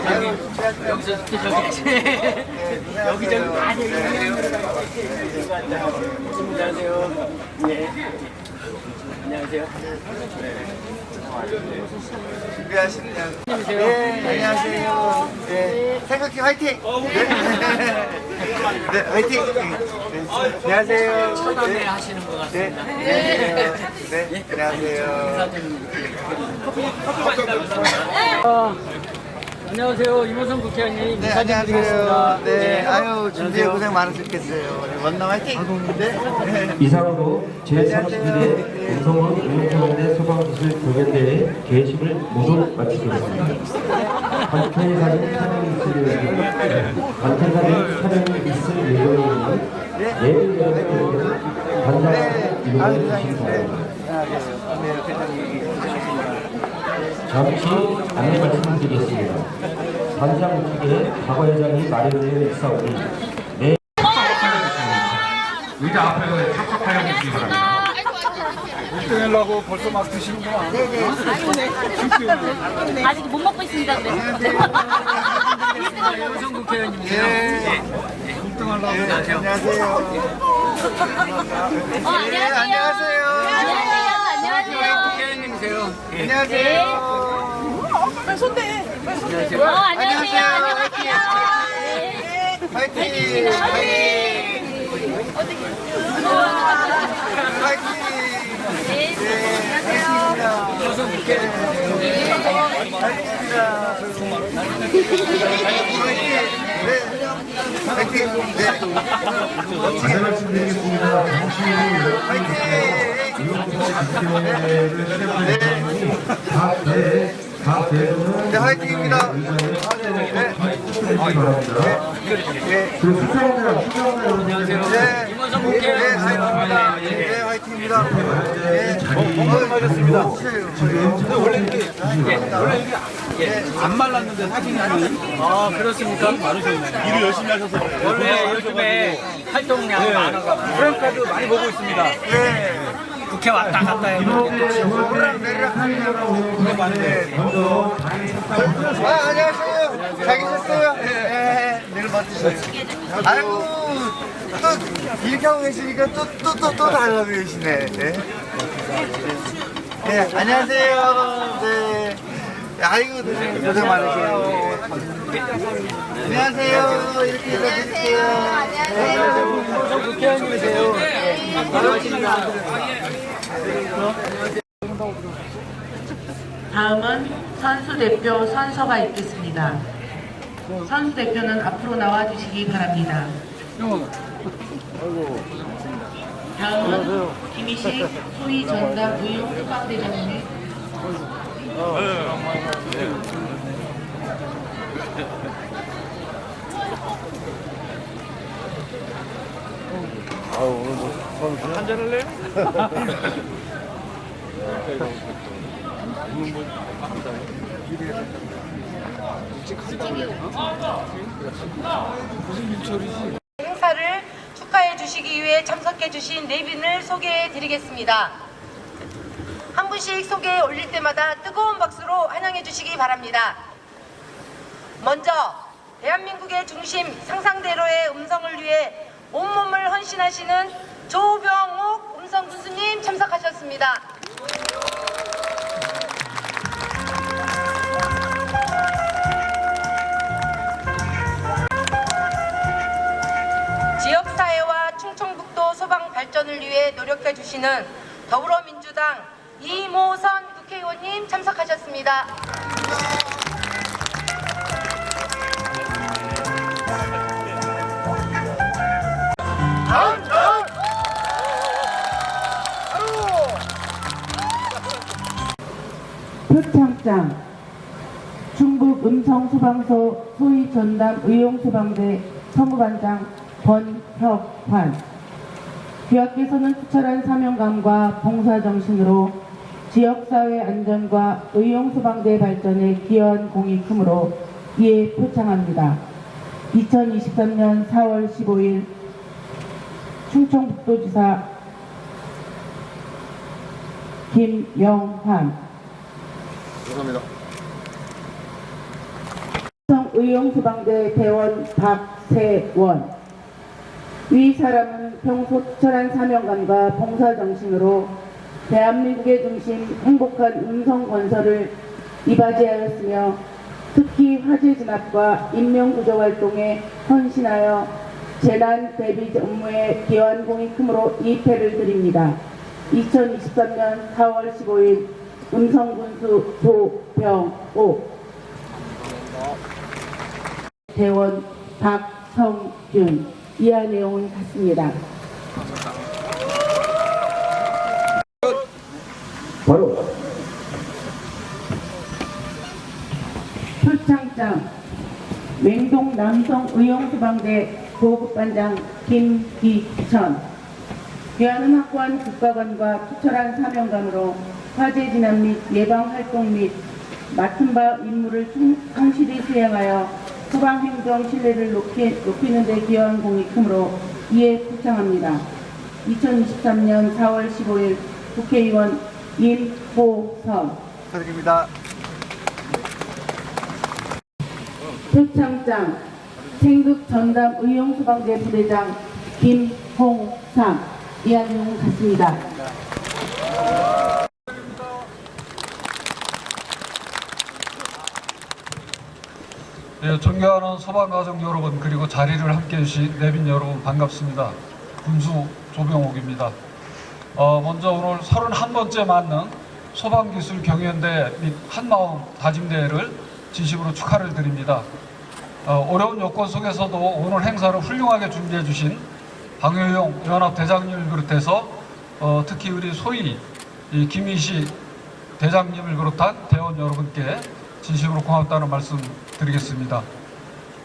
여기서 저기 여기저기 많이 안녕하세요. 네. 안녕하세요. 준비하시네요. 안녕하세요. 네, 안녕하세요. 네, 생각해 화이팅! 네, 네 화이팅! 네, 안녕하세요. 처음에 네, 하시는 것 네, 같습니다. 안녕하세요. 네, 안녕하세요. 안녕하세요. 이모선 국회의원님 네. 안녕하세요. 네, 아유, 준비에 고생 많으셨겠어요. 네, 원남 화이팅! 네. 이상으로 제37회 음성원 의용소방대 소방기술 교련대회 개회식을 모두 마치겠습니다. 관태 사진 촬영이 있을 예정인 관태 사진 촬영이 있을 예정인 내일 여러분들에게 반갑게 네, 아유, 이루어져 주시기 부장님. 바랍니다. 네, 네, 회장님. 잠시 안내 말씀드리겠습니다. 관장 우측에 박 회장이 마련되어 있사오니 내 의자 앞에 착석하여 주시기 바랍니다. 하려고 벌써 막 드시는구나. 아직 못 먹고 있습니다. 근데. 이모선 국회의원님이세요. 네, 등하려고 안녕하세요. 어, 안녕하세요. 네, 안녕하세요. 안녕하세요. 안녕하세요. 국회의원님이세요. 안녕하세요. 어, 안녕하세요. 안녕하세요. 네. 화이팅! 화이팅! 네. 네, 화이팅입니다. 이모선 국회의원님. 화이팅! 네. 교회를 시작할 예정이니 네, 화이팅입니다. 바랍니다. 네. 그리고 여러분들 네. 네, 국회의원님. 화이팅입니다. 네, 화이팅입니다. 네. 어, 맞았습니다. 안 말랐는데 사진이 아, 그렇습니까? 일을 열심히 하셔서 원래 요즘에 활동량이 많아가지고 프랭카드 많이 보고 있습니다. 국회 왔다 갔다 해요. 아, 안녕하세요. 잘 계셨어요? 네, 내일 맡으셨어요. 아이고, 또, 이렇게 하고 계시니까 또, 또, 또, 또 달라고 계시네. 네. 네, 안녕하세요. 네. 아이고, 네, 고생 많으세요. 안녕하세요. 이렇게 인사드릴게요. 안녕하세요. 국회의원님이세요. 반갑습니다. 다음은 선수 대표 선서가 있겠습니다. 선수 대표는 앞으로 나와 주시기 바랍니다. 다음은 김희식 소위 전담 의용 수방대장님 의 행사를 축하해 주시기 위해 참석해 주신 네빈을 소개해 드리겠습니다. 한 분씩 소개에 올릴 때마다 뜨거운 박수로 환영해 주시기 바랍니다. 먼저 대한민국의 중심 상상대로의 음성을 위해 온몸을 헌신하시는 조병욱 음성 군수님 참석하셨습니다. 지역사회와 충청북도 소방 발전을 위해 노력해 주시는 더불어민주당 이모선 국회의원님 참석하셨습니다. 표창장 충북 음성소방서 소위 전담 의용소방대 선무반장 권혁환 귀하께서는 투철한 사명감과 봉사정신으로 지역사회 안전과 의용소방대 발전에 기여한 공이 크므로 이에 표창합니다. 2023년 4월 15일 충청북도지사 김영환. 의용소방대 대원 박세원. 위 사람은 평소 투철한 사명감과 봉사정신으로 대한민국의 중심 행복한 음성 건설을 이바지하였으며 특히 화재 진압과 인명구조 활동에 헌신하여 재난 대비 업무에 기여한 공이 크므로 이 패를 드립니다. 2023년 4월 15일 음성군수 조병옥 대원 박성준 이하 내용은 같습니다. 바로 표창장 맹동 남성 의용소방대 보급반장 김기천 확고한 국가관과 투철한 사명감으로 화재 진압 및 예방 활동 및 맡은 바 임무를 충- 성실히 수행하여 소방행정 신뢰를 높이, 높이는 데 기여한 공이 크므로 이에 표창합니다. 2023년 4월 15일 국회의원 임호선 축하드립니다. 표창장 생극 전담 의용소방대 부대장 김홍삼 이하 내용 같습니다. 예, 존경하는 소방가족 여러분 그리고 자리를 함께해 주신 내빈 여러분 반갑습니다. 군수 조병옥입니다. 어, 먼저 오늘 31번째 맞는 소방기술 경연대 및 한마음 다짐대회를 진심으로 축하를 드립니다. 어, 어려운 여건 속에서도 오늘 행사를 훌륭하게 준비해 주신 방효용 연합 대장님을 비롯해서 어, 특히 우리 이 김희시 대장님을 비롯한 대원 여러분께 진심으로 고맙다는 말씀 드리겠습니다.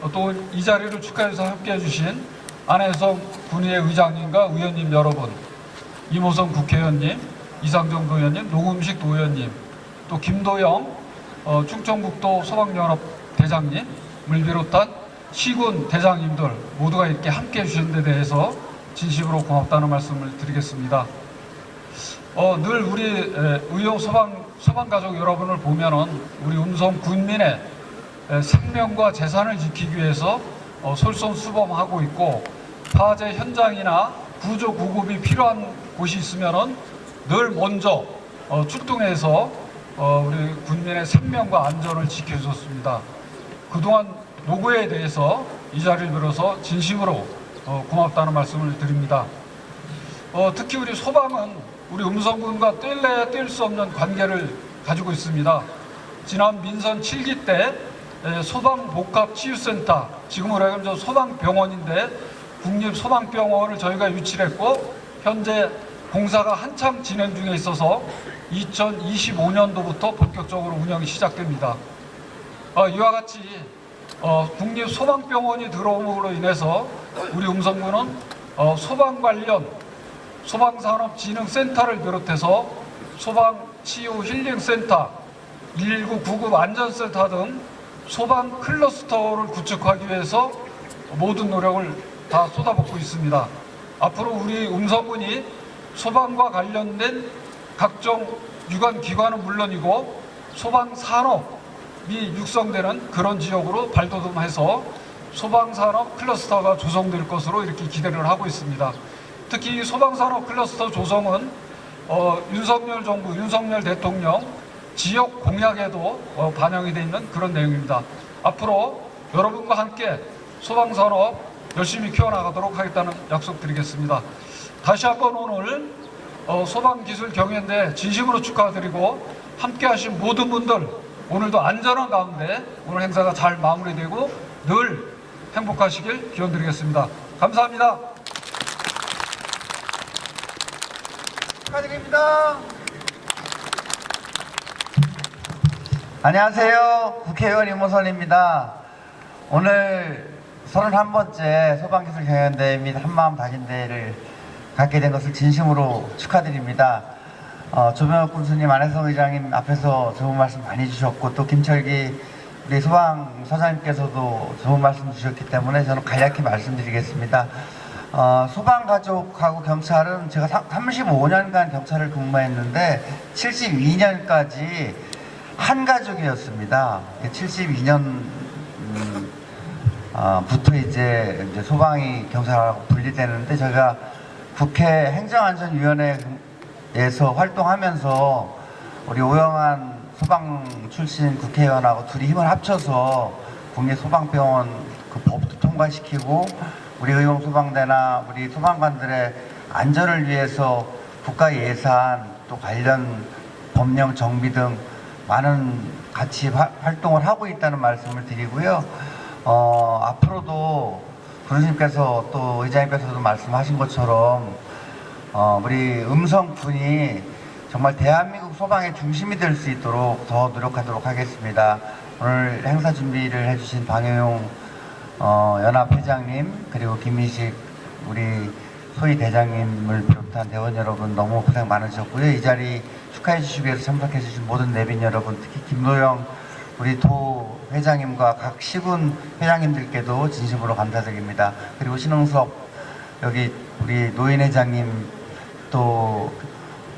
어, 또이 자리를 축하해서 함께해 주신 안혜성 군의회 의장님과 의원님 여러분, 이모성 국회의원님, 이상정 도의원님, 노금식 도의원님, 또 김도영 어, 충청북도 소방연합 대장님 을 비롯한 시군 대장님들 모두가 이렇게 함께 해 주신 데 대해서 진심으로 고맙다는 말씀을 드리겠습니다. 어, 늘 우리 에, 의용 소방 소방 가족 여러분을 보면은 우리 음성 군민의 에, 생명과 재산을 지키기 위해서 어, 솔선수범하고 있고 화재 현장이나 구조 구급이 필요한 곳이 있으면은 늘 먼저 어, 출동해서 어, 우리 군민의 생명과 안전을 지켜줬습니다. 그동안 노고에 대해서 이 자리를 빌어서 진심으로 어, 고맙다는 말씀을 드립니다. 어, 특히 우리 소방은 우리 음성군과 뗄래야 뗄수 없는 관계를 가지고 있습니다. 지난 민선 7기 때 에, 소방복합치유센터, 지금으로 하면 저 소방병원인데 국립소방병원을 저희가 유치를 했고 현재 공사가 한참 진행 중에 있어서 2025년도부터 본격적으로 운영이 시작됩니다. 어, 이와 같이 어, 국립소방병원이 들어옴으로 인해서 우리 음성군은 어, 소방 관련 소방산업진흥센터를 비롯해서 소방치유 힐링센터, 119 구급 안전센터 등 소방 클러스터를 구축하기 위해서 모든 노력을 다 쏟아붓고 있습니다. 앞으로 우리 음성군이 소방과 관련된 각종 유관 기관은 물론이고 소방 산업 이 육성되는 그런 지역으로 발돋움해서 소방 산업 클러스터가 조성될 것으로 이렇게 기대를 하고 있습니다. 특히 이 소방산업 클러스터 조성은 어, 윤석열 정부, 윤석열 대통령 지역 공약에도 어, 반영이 되어 있는 그런 내용입니다. 앞으로 여러분과 함께 소방산업 열심히 키워나가도록 하겠다는 약속드리겠습니다. 다시 한번 오늘 어, 소방기술 경연대 진심으로 축하드리고 함께 하신 모든 분들 오늘도 안전한 가운데 오늘 행사가 잘 마무리되고 늘 행복하시길 기원드리겠습니다. 감사합니다. 축하드립니다. 안녕하세요. 국회의원 임호선입니다. 오늘 31번째 소방기술 경연대회 및 한마음 다진대회를 갖게 된 것을 진심으로 축하드립니다. 어, 조명혁 군수님, 안혜성 의장님 앞에서 좋은 말씀 많이 주셨고 또 김철기 우리 소방서장님께서도 좋은 말씀 주셨기 때문에 저는 간략히 말씀드리겠습니다. 어, 소방가족하고 경찰은 제가 35년간 경찰을 근무했는데 72년까지 한 가족이었습니다. 72년 어, 부터 이제, 이제 소방이 경찰하고 분리되는데 제가 국회 행정안전위원회 에서 활동하면서 우리 오영환 소방 출신 국회의원하고 둘이 힘을 합쳐서 국내 소방병원 그 법도 통과시키고 우리 의용 소방대나 우리 소방관들의 안전을 위해서 국가 예산 또 관련 법령 정비 등 많은 같이 화- 활동을 하고 있다는 말씀을 드리고요. 어, 앞으로도 군수님께서 또 의장님께서도 말씀하신 것처럼 어, 우리 음성군이 정말 대한민국 소방의 중심이 될 수 있도록 더 노력하도록 하겠습니다. 오늘 행사 준비를 해주신 방영용 어, 연합회장님 그리고 김민식 우리 소위 대장님을 비롯한 대원 여러분 너무 고생 많으셨고요. 이 자리 축하해 주시기 위해서 참석해 주신 모든 내빈 여러분 특히 김노영 우리 도 회장님과 각 시군 회장님들께도 진심으로 감사드립니다. 그리고 신흥섭 여기 우리 노인 회장님 또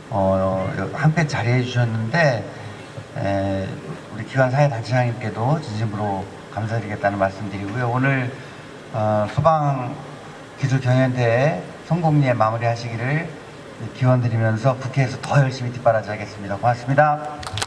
어, 한패 자리해 주셨는데 에, 우리 기관 사회 단체장님께도 진심으로 감사드리겠다는 말씀드리고요. 오늘 어, 소방 기술 경연대회 성공리에 마무리하시기를 기원 드리면서 국회에서 더 열심히 뒷바라지하겠습니다. 고맙습니다.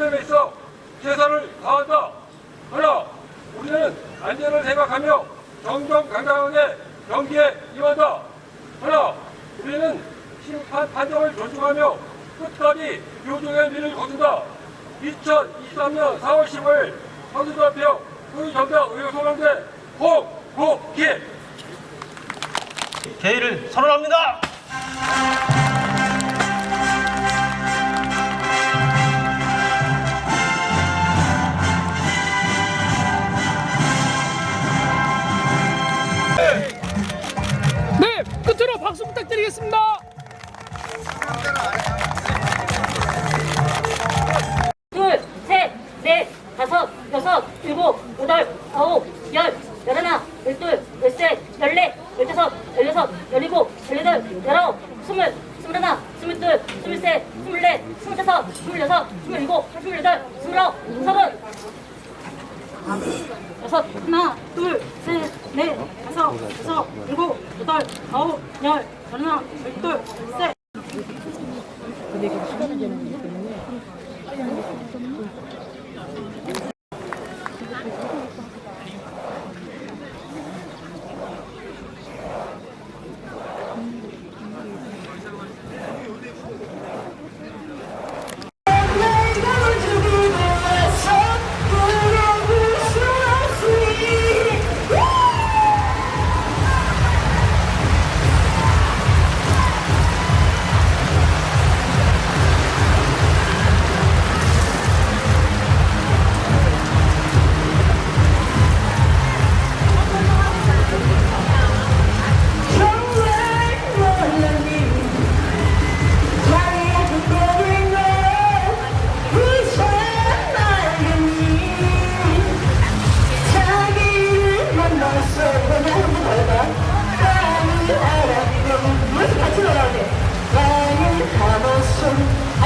참여에 있어 최선을 다한다. 하나, 우리는 안전을 생각하며 정정당당하게 경기에 임한다. 하나, 우리는 심판 판정을 존중하며 끝까지 요정의 미를 거둔다. 2023년 4월 10일 선수대표 의정당 의료소방대 홍국희 개의를 선언합니다. 27, 28, 29, 20, 21, 22, 23, 24, 25, 26, 27, 28, 29, 30. 여섯, 하나, 둘, 셋, 넷, 다섯, 여섯, 일곱, 여덟, 아홉, 열, 열하나, 열둘, 셋.